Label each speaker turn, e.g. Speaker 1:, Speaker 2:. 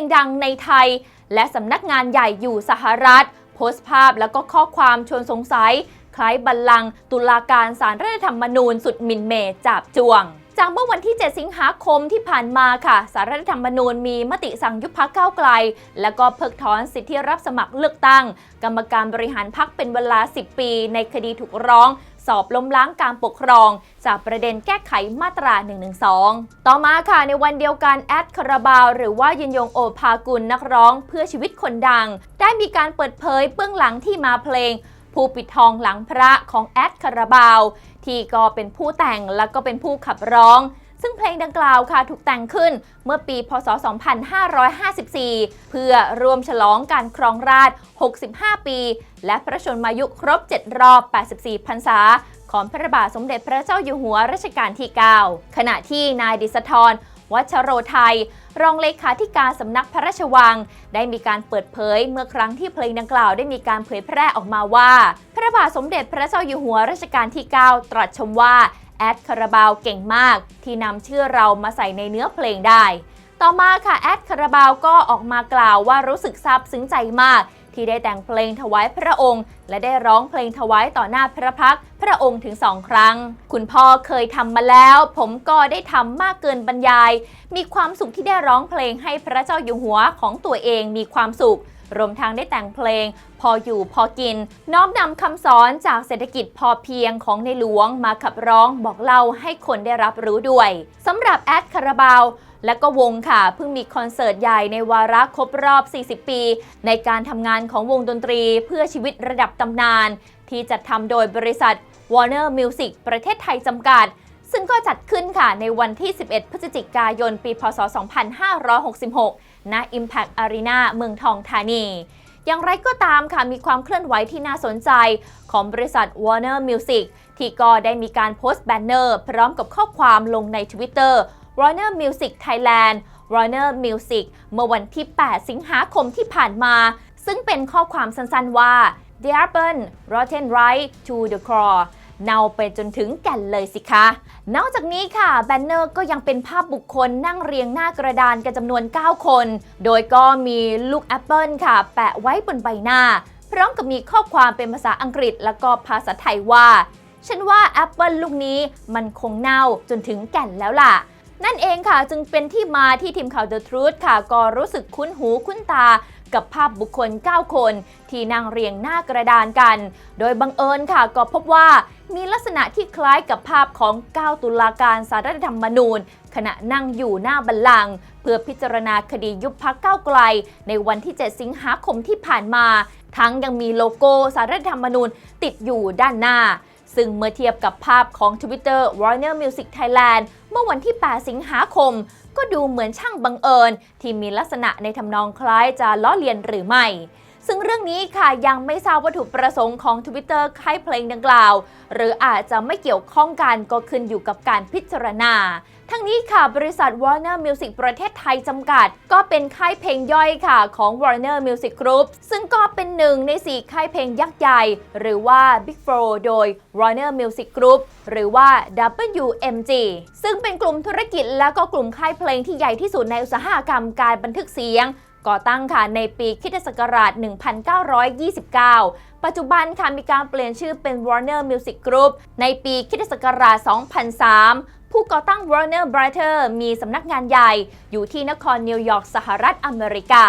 Speaker 1: งดังในไทย และสำนักงานใหญ่อยู่สหรัฐ โพสต์ภาพแล้วก็ข้อความชวนสงสัย คล้ายบัลลังก์ตุลาการสารรัฐธรรมนูญสุดมินเมจับจวงจากเมื่อวันที่ 7 สิงหาคมที่ผ่านมาค่ะ สารรัฐธรรมนูญมีมติสั่งยุบพักเก้าไกล และก็เพิกถอนสิทธิรับสมัครเลือกตั้ง กรรมการบริหารพักเป็นเวลา 10 ปี ในคดีถูกร้อง สอบล้มล้างการปกครอง จากประเด็นแก้ไขมาตรา 112 ต่อมาค่ะในวันเดียวกันแอดคาราบาว หรือว่ายินยงโอภากุลนักร้องเพื่อชีวิตคนดัง ได้มีการเปิดเผยเบื้องหลังที่มาเพลงผู้ปิดทองหลังพระของแอดคาราบาว ที่ก็เป็นผู้แต่งและก็เป็นผู้ขับร้อง ซึ่งเพลงดังกล่าวค่ะถูกแต่งขึ้นเมื่อปี พศ 2554 เพื่อรวมฉลองการครองราช 65 ปี และพระชนมายุครบ 7 รอบ 84 พรรษาของพระบาทสมเด็จพระเจ้าอยู่หัวรัชกาลที่ 9 ขณะที่นายดิษฐรวัชโรไทย รองเลขาธิการสำนักพระราชวัง ได้มีการเปิดเผยเมื่อครั้งที่เพลงดังกล่าวได้มีการเผยแพร่ออกมาว่า พระบาทสมเด็จพระเจ้าอยู่หัวรัชกาลที่ 9 ตรัสชมว่า แอดคาราบาวเก่งมาก ที่นำชื่อเรามาใส่ในเนื้อเพลงได้ ต่อมาค่ะแอดคาราบาวก็ออกมากล่าวว่ารู้สึกซาบซึ้งใจมาก ที่ได้แต่งเพลงถวายพระองค์ และได้ร้องเพลงถวายต่อหน้าพระพักพระองค์ถึงสองครั้ง คุณพ่อเคยทำมาแล้ว ผมก็ได้ทำมากเกินบรรยาย มีความสุขที่ได้ร้องเพลงให้พระเจ้าอยู่หัวของตัวเองมีความสุข รวมทั้งได้แต่งเพลง พออยู่พอกิน น้อมนำคำสอนจากเศรษฐกิจพอเพียงของในหลวงมาขับร้องบอกเล่าให้คนได้รับรู้ด้วยสำหรับแอดคาราบาวและก็วงค่ะ เพิ่งมีคอนเสิร์ตใหญ่ในวาระครบรอบ 40 ปี ในการทำงานของวงดนตรีเพื่อชีวิตระดับตำนาน ที่จัดทำโดยบริษัท Warner Music ประเทศไทยจำกัด ซึ่งก็จัดขึ้นค่ะในวันที่ 11 พฤศจิกายน ปี พศ 2566 ณ Impact Arena เมืองทองธานี อย่างไรก็ตามค่ะ มีความเคลื่อนไหวที่น่าสนใจของบริษัท Warner Music ที่ก็ได้มีการโพสต์แบนเนอร์ พร้อมกับข้อความลงใน Twitter Warner Music Thailand Warner Music เมื่อวันที่ 8 สิงหาคมที่ผ่านมา ซึ่งเป็นข้อความสั้นๆว่า The Apple Rotten Right to the Core เน่าไปจนถึงแก่นเลยสิคะ นอกจากนี้ค่ะแบนเนอร์ก็ยังเป็นภาพบุคคลนั่งเรียงหน้ากระดานกันจำนวน 9 คน โดยก็มีลูกแอปเปิลค่ะ แปะไว้บนใบหน้า พร้อมกับมีข้อความเป็นภาษาอังกฤษแล้วก็ภาษาไทยว่า ฉันว่าแอปเปิลลูกนี้มันคงเน่าจนถึงแก่นแล้วล่ะนั่นเองค่ะจึงเป็นที่มาที่ทีมข่าว The Truth ค่ะ ก็รู้สึกคุ้นหูคุ้นตา กับภาพบุคคล 9 คน ที่นั่งเรียงหน้ากระดานกัน โดยบังเอิญค่ะก็พบว่ามีลักษณะที่คล้ายกับภาพของ 9 ตุลาการสารรัฐธรรมนูญ ขณะนั่งอยู่หน้าบัลลังก์เพื่อพิจารณาคดียุบพักก้าวไกล ในวันที่ 7 สิงหาคมที่ผ่านมา ทั้งยังมีโลโก้สารรัฐธรรมนูญติดอยู่ด้านหน้าซึ่งเมื่อเทียบกับภาพของ Twitter Warner Music Thailand เมื่อวันที่ 8 สิงหาคม ก็ดูเหมือนช่างบังเอิญ ที่มีลักษณะในทำนองคล้ายจะล้อเลียนหรือไม่ ซึ่งเรื่องนี้ค่ะยังไม่ทราบวัตถุประสงค์ของ Twitter ค่ายเพลงดังกล่าว หรืออาจจะไม่เกี่ยวข้องกันก็ขึ้นอยู่กับการพิจารณา ทั้งนี้ค่ะบริษัท Warner Music ประเทศไทยจำกัด ก็เป็นค่ายเพลงย่อยค่ะของ Warner Music Group ซึ่งก็เป็นหนึ่งใน 4 ค่ายเพลงยักษ์ใหญ่ หรือว่า Big Four โดย Warner Music Group หรือว่า WMG ซึ่งเป็นกลุ่มธุรกิจและก็กลุ่มค่ายเพลงที่ใหญ่ที่สุดในอุตสาหกรรมการบันทึกเสียง ก่อตั้งค่ะในปีคริสตศักราช 1929 ปัจจุบันค่ะมีการเปลี่ยนชื่อเป็น Warner Music Group ในปีคริสตศักราช 2003 ผู้ก่อตั้ง Warner Brother มีสำนักงานใหญ่ อยู่ที่นครนิวยอร์กสหรัฐอเมริกา